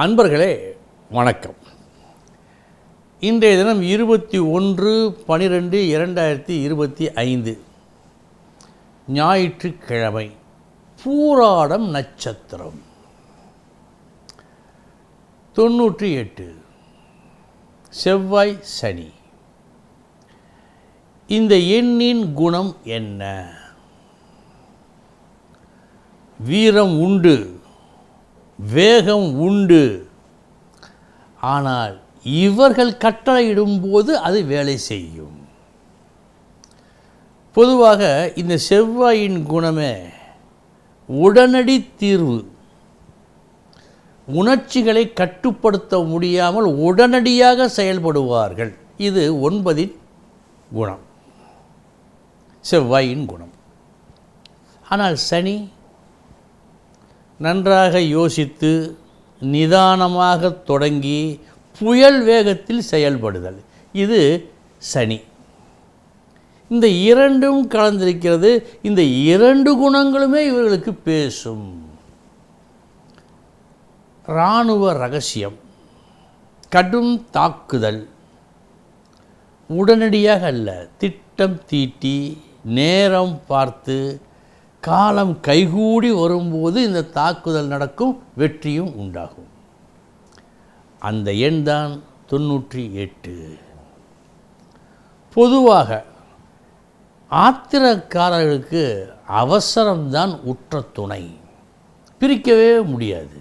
அன்பர்களே வணக்கம். இன்றைய தினம் இருபத்தி ஒன்று பனிரெண்டு இரண்டாயிரத்தி இருபத்தி ஐந்து. ஞாயிற்றுக்கிழமை பூராடம் நட்சத்திரம். தொண்ணூற்றி எட்டு செவ்வாய் சனி. இந்த எண்ணின் குணம் என்ன? வீரம் உண்டு. வேகம் உண்டு. ஆனால் இவர்கள் கட்டளையிடும்போது அது வேலை செய்யும். பொதுவாக இந்த செவ்வாயின் குணமே உடனடி தீர்வு. உணர்ச்சிகளை கட்டுப்படுத்த முடியாமல் உடனடியாக செயல்படுவார்கள். இது ஒன்பதின் குணம். செவ்வாயின் குணம். ஆனால் சனி நன்றாக யோசித்து நிதானமாக தொடங்கி புயல் வேகத்தில் செயல்படுதல். இது சனி. இந்த இரண்டும் கலந்திருக்கிறது. இந்த இரண்டு குணங்களுமே இவர்களுக்கு பேசும். இராணுவ ரகசியம். கடும் தாக்குதல். உடனடியாக அல்ல திட்டம் தீட்டி நேரம் பார்த்து காலம் கைகூடி வரும்போது இந்த தாக்குதல் நடக்கும் வெற்றியும் உண்டாகும். அந்த எண் தான் தொண்ணூற்றி எட்டு. பொதுவாக ஆத்திரக்காரர்களுக்கு அவசரம்தான் உற்ற துணை. பிரிக்கவே முடியாது.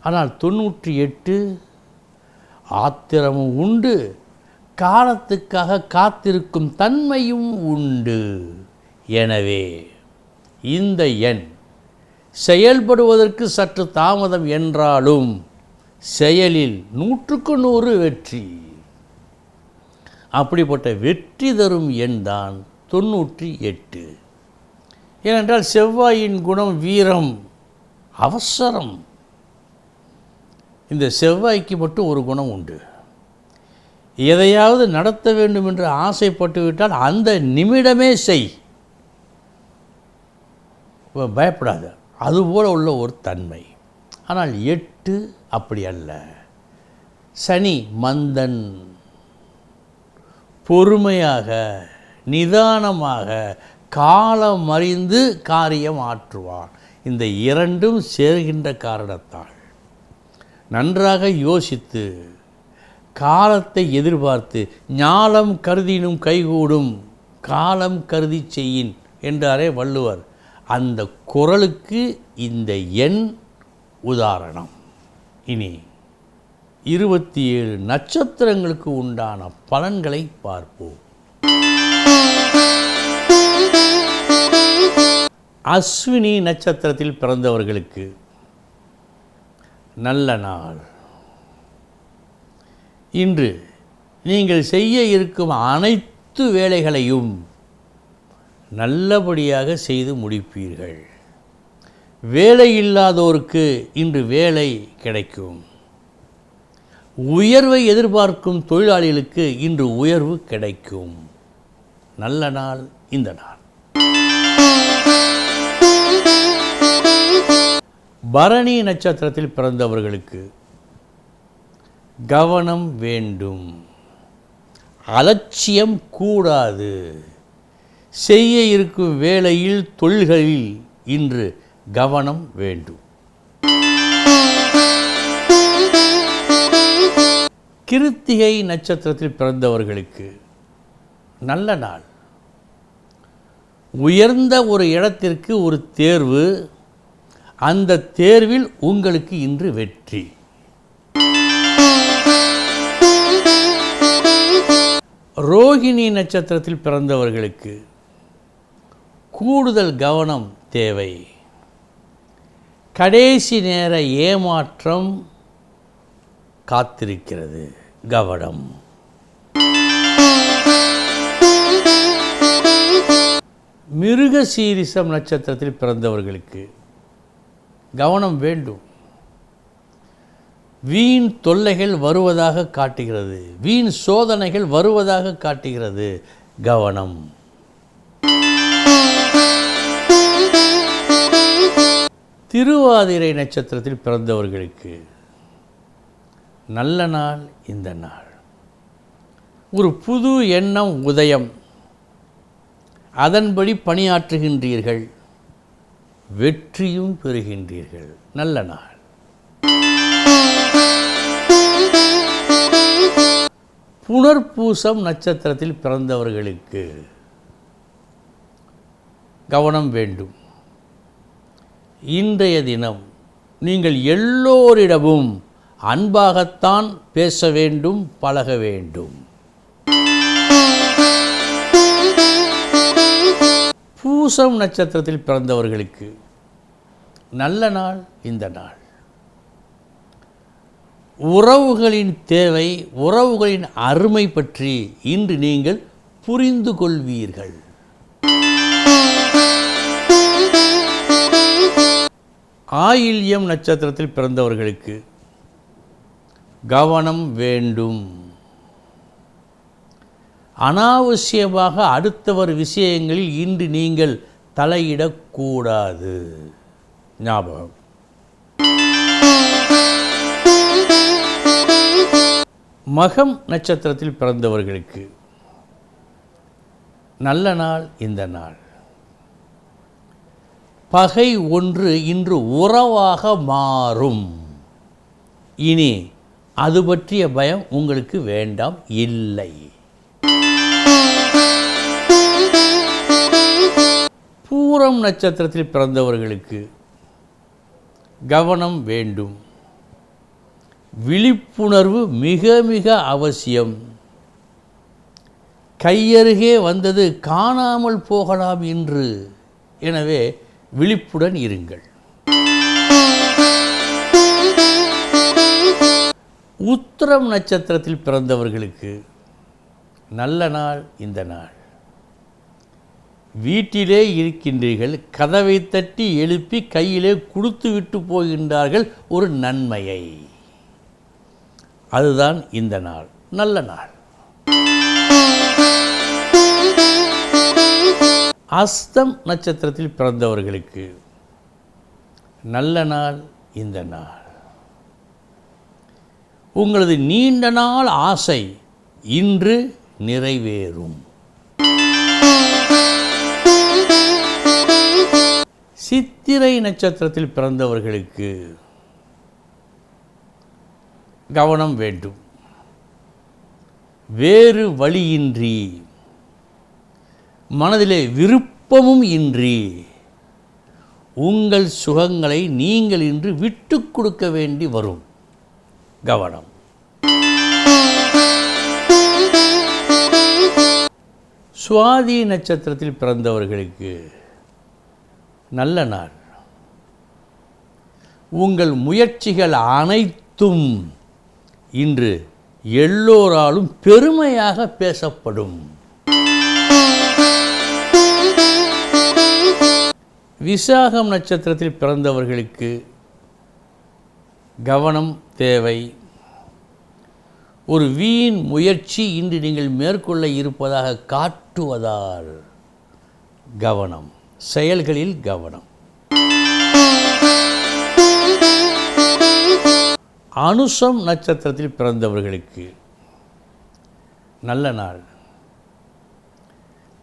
ஆனால் தொண்ணூற்றி எட்டு ஆத்திரமும் உண்டு காலத்துக்காக காத்திருக்கும் தன்மையும் உண்டு. எனவே இந்த எண். செயல்படுவதற்கு சற்று தாமதம் என்றாலும் செயலில் நூற்றுக்கு நூறு வெற்றி. அப்படிப்பட்ட வெற்றி தரும் எண் தான் தொண்ணூற்றி எட்டு. ஏனென்றால் செவ்வாயின் குணம் வீரம் அவசரம். இந்த செவ்வாய்க்கு மட்டும் ஒரு குணம் உண்டு. எதையாவது நடத்த வேண்டும் என்று ஆசைப்பட்டு விட்டால் அந்த நிமிடமே செய். பயப்படாத. அதுபோல் உள்ள ஒரு தன்மை. ஆனால் எட்டு அப்படி அல்ல. சனி மந்தன் பொறுமையாக நிதானமாக காலம் அறிந்து காரியம் ஆற்றுவான். இந்த இரண்டும் சேர்கின்ற காரணத்தால். நன்றாக யோசித்து காலத்தை எதிர்பார்த்து ஞாலம் கருதினும் கைகூடும் காலம் கருதி செய்யின் என்றாரே வள்ளுவர். அந்த குரலுக்கு இந்த எண் உதாரணம். இனி இருபத்தி ஏழு நட்சத்திரங்களுக்கு உண்டான பலன்களை பார்ப்போம். அஸ்வினி நட்சத்திரத்தில் பிறந்தவர்களுக்கு நல்ல நாள். இன்று நீங்கள் செய்ய இருக்கும் அனைத்து வேலைகளையும் நல்லபடியாக செய்து முடிப்பீர்கள். வேலை இல்லாதோருக்கு இன்று வேலை கிடைக்கும். உயர்வை எதிர்பார்க்கும் தொழிலாளிகளுக்கு இன்று உயர்வு கிடைக்கும். நல்ல நாள் இந்த நாள். பரணி நட்சத்திரத்தில் பிறந்தவர்களுக்கு கவனம் வேண்டும். அலட்சியம் கூடாது. செய்ய இருக்கும் வேளையில் தொழில்களில் இன்று கவனம் வேண்டும். கிருத்திகை நட்சத்திரத்தில் பிறந்தவர்களுக்கு நல்ல நாள். உயர்ந்த ஒரு இடத்திற்கு ஒரு தேர்வு அந்த தேர்வில் உங்களுக்கு இன்று வெற்றி. ரோகிணி நட்சத்திரத்தில் பிறந்தவர்களுக்கு கூடுதல் கவனம் தேவை. கடைசி நேர ஏமாற்றம் காத்திருக்கிறது. கவனம். மிருக சீரிசம் நட்சத்திரத்தில் பிறந்தவர்களுக்கு கவனம் வேண்டும். வீண் தொல்லைகள் வருவதாக காட்டுகிறது. வீண் சோதனைகள் வருவதாக காட்டுகிறது. கவனம். திருவாதிரை நட்சத்திரத்தில் பிறந்தவர்களுக்கு நல்ல நாள் இந்த நாள். ஒரு புது எண்ணம் உதயம். அதன்படி பணியாற்றுகின்றீர்கள். வெற்றியும் பெறுகின்றீர்கள். நல்ல நாள். புனர்பூசம் நட்சத்திரத்தில் பிறந்தவர்களுக்கு கவனம் வேண்டும். இன்றைய தினம் நீங்கள் எல்லோரிடமும் அன்பாகத்தான் பேச வேண்டும் பழக வேண்டும். பூசம் நட்சத்திரத்தில் பிறந்தவர்களுக்கு நல்ல நாள் இந்த நாள். உறவுகளின் தேவை உறவுகளின் அருமை பற்றி இன்று நீங்கள் புரிந்து கொள்வீர்கள். ஆயில்யம் நட்சத்திரத்தில் பிறந்தவர்களுக்கு கவனம் வேண்டும். அனாவசியமாக அடுத்தவர் விஷயங்களில் இன்று நீங்கள் தலையிடக்கூடாது. ஞாபகம். மகம் நட்சத்திரத்தில் பிறந்தவர்களுக்கு நல்ல நாள் இந்த நாள். பகை ஒன்று இன்று உறவாக மாறும். இனி அது பற்றிய பயம் உங்களுக்கு வேண்டாம் இல்லை. பூரம் நட்சத்திரத்தில் பிறந்தவர்களுக்கு கவனம் வேண்டும். விழிப்புணர்வு மிக மிக அவசியம். கையருகே வந்தது காணாமல் போகலாம் என்று எனவே விழிப்புடன் இருங்கள். உத்திரம் நட்சத்திரத்தில் பிறந்தவர்களுக்கு நல்ல நாள் இந்த நாள். வீட்டிலே இருக்கின்றீர்கள் கதவை தட்டி எழுப்பி கையிலே கொடுத்து விட்டு போகின்றார்கள் ஒரு நன்மையை. அதுதான் இந்த நாள் நல்ல நாள். அஸ்தம் நட்சத்திரத்தில் பிறந்தவர்களுக்கு நல்ல நாள் இந்த நாள். உங்களது நீண்ட நாள் ஆசை இன்று நிறைவேறும். சித்திரை நட்சத்திரத்தில் பிறந்தவர்களுக்கு கவனம் வேண்டும். வேறு வழியின்றி மனதிலே விருப்பமும் இன்றி உங்கள் சுகங்களை நீங்கள் இன்று விட்டு கொடுக்க வேண்டி வரும். கவனம். சுவாதி நட்சத்திரத்தில் பிறந்தவர்களுக்கு நல்ல நாள். உங்கள் முயற்சிகள் அனைத்தும் இன்று எல்லோராலும் பெருமையாக பேசப்படும். விசாகம் நட்சத்திரத்தில் பிறந்தவர்களுக்கு கவனம் தேவை. ஒரு வீண் முயற்சி இன்று நீங்கள் மேற்கொள்ள இருப்பதாக காட்டுவதால் கவனம் செயல்களில் கவனம். அனுசம் நட்சத்திரத்தில் பிறந்தவர்களுக்கு நல்ல நாள்.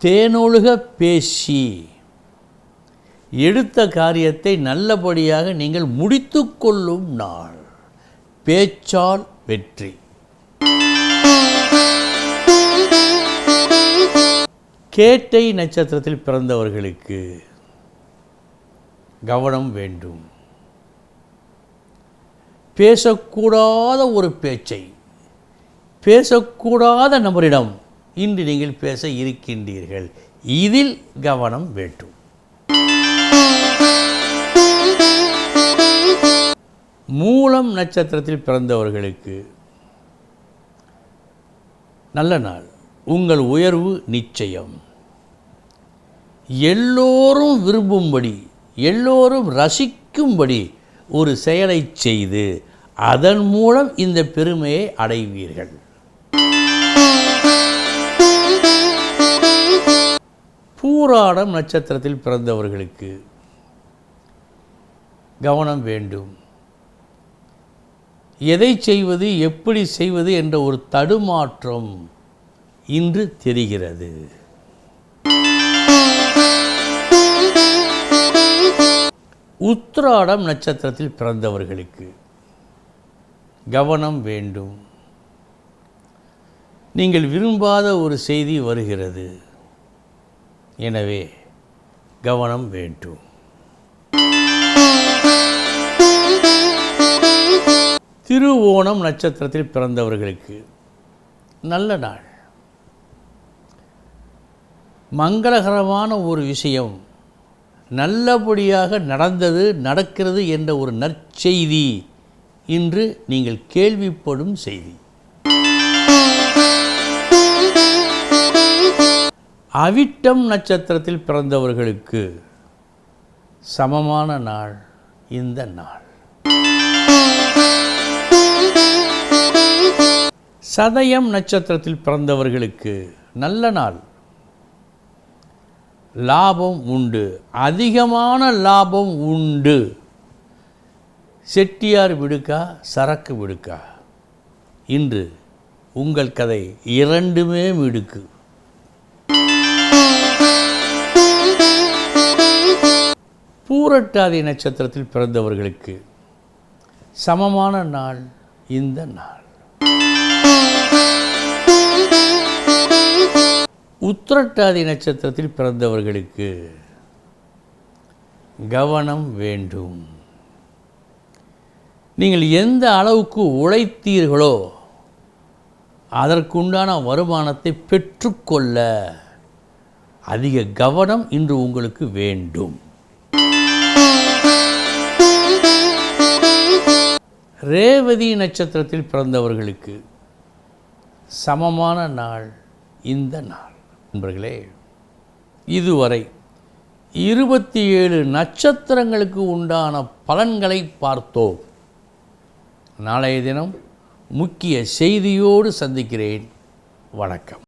தேனொழுக பேசி எடுத்த காரியத்தை நல்லபடியாக நீங்கள் முடித்து கொள்ளும் நாள். பேச்சால் வெற்றி. கேட்டை நட்சத்திரத்தில் பிறந்தவர்களுக்கு கவனம் வேண்டும். பேசக்கூடாத ஒரு பேச்சை பேசக்கூடாத நபரிடம் இன்று நீங்கள் பேச இருக்கின்றீர்கள். இதில் கவனம் வேண்டும். மூலம் நட்சத்திரத்தில் பிறந்தவர்களுக்கு நல்ல நாள். உங்கள் உயர்வு நிச்சயம். எல்லோரும் விரும்பும்படி எல்லோரும் ரசிக்கும்படி ஒரு செயலை செய்து அதன் மூலம் இந்த பெருமையை அடைவீர்கள். பூராடம் நட்சத்திரத்தில் பிறந்தவர்களுக்கு கவனம் வேண்டும். எதை செய்வது எப்படி செய்வது என்ற ஒரு தடுமாற்றம் இன்று தெரிகிறது. உத்ராடம் நட்சத்திரத்தில் பிறந்தவர்களுக்கு கவனம் வேண்டும். நீங்கள் விரும்பாத ஒரு செய்தி வருகிறது. எனவே கவனம் வேண்டும். திருவோணம் நட்சத்திரத்தில் பிறந்தவர்களுக்கு நல்ல நாள். மங்களகரமான ஒரு விஷயம். நல்லபடியாக நடந்தது நடக்கிறது என்ற ஒரு நற்செய்தி இன்று நீங்கள் கேள்விப்படும் செய்தி. அவிட்டம் நட்சத்திரத்தில் பிறந்தவர்களுக்கு சமமான நாள் இந்த நாள். சதயம் நட்சத்திரத்தில் பிறந்தவர்களுக்கு நல்ல நாள். லாபம் உண்டு. அதிகமான லாபம் உண்டு. செட்டியார் விடுக்கா சரக்கு விடுக்கா? இன்று உங்கள் கதை இரண்டுமே மிடுக்கு. பூரட்டாதி நட்சத்திரத்தில் பிறந்தவர்களுக்கு சமமான நாள் இந்த நாள். உத்திரட்டாதி நட்சத்திரத்தில் பிறந்தவர்களுக்கு கவனம் வேண்டும். நீங்கள் எந்த அளவுக்கு உழைத்தீர்களோ அதற்குண்டான வருமானத்தை பெற்றுக்கொள்ள அதிக கவனம் இன்று உங்களுக்கு வேண்டும். ரேவதி நட்சத்திரத்தில் பிறந்தவர்களுக்கு சமமான நாள் இந்த நாள். நண்பர்களே இதுவரை இருபத்தி ஏழு நட்சத்திரங்களுக்கு உண்டான பலன்களை பார்த்தோம். நாளைய தினம் முக்கிய செய்தியோடு சந்திக்கிறேன். வணக்கம்.